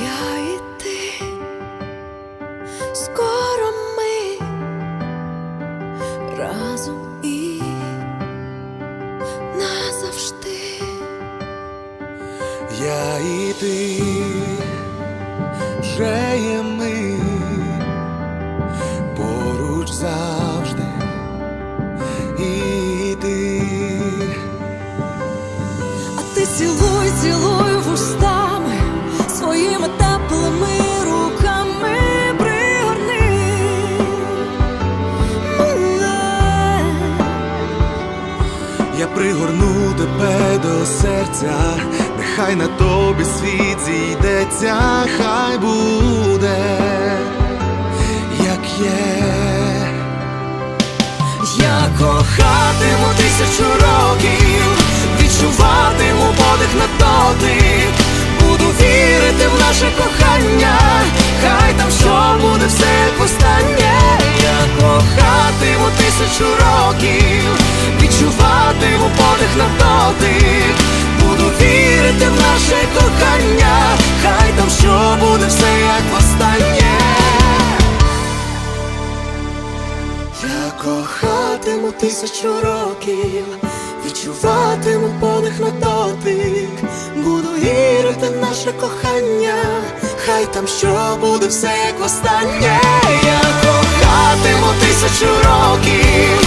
я і ти. Скоро ми разом і назавжди. Я і ти. Вже є ми. Поруч завжди. І ти, а ти цілуй. Я пригорну тебе до серця, нехай на тобі світ зійдеться, хай буде, як є. Я кохатиму тисячу років, відчуватиму кохатиму тисячу років, відчуватиму подих на дотик, буду вірити в наше кохання, хай там що буде все як востаннє. Я кохатиму тисячу років,